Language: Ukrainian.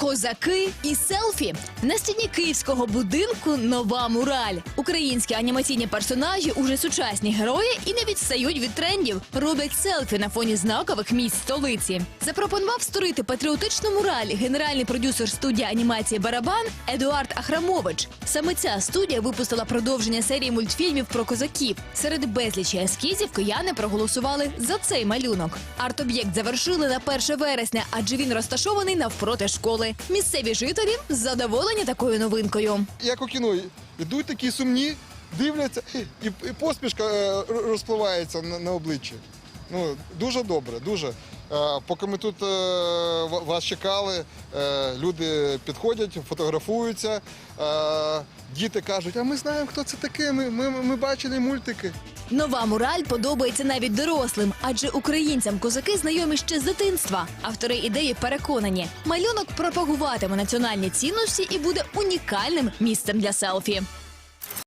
Козаки і селфі на стіні київського будинку нова мураль. Українські анімаційні персонажі уже сучасні герої і не відстають від трендів. Роблять селфі на фоні знакових місць столиці. Запропонував створити патріотичну мураль генеральний продюсер студії анімації Барабан Едуард Ахрамович. Саме ця студія випустила продовження серії мультфільмів про козаків. Серед безлічі ескізів кияни проголосували за цей малюнок. Арт-об'єкт завершили на 1 вересня, адже він розташований навпроти школи. Місцеві жителі задоволені такою новинкою. як у кіно, йдуть такі сумні, дивляться, і, і посмішка е, розпливається на, на обличчі. Ну, дуже добре, дуже. Е, поки ми тут е, вас чекали, люди підходять, фотографуються. Діти кажуть, а ми знаємо, хто це таке. Ми, ми, ми бачили мультики. Нова мураль подобається навіть дорослим, адже українцям козаки знайомі ще з дитинства. Автори ідеї переконані, малюнок пропагуватиме національні цінності і буде унікальним місцем для селфі.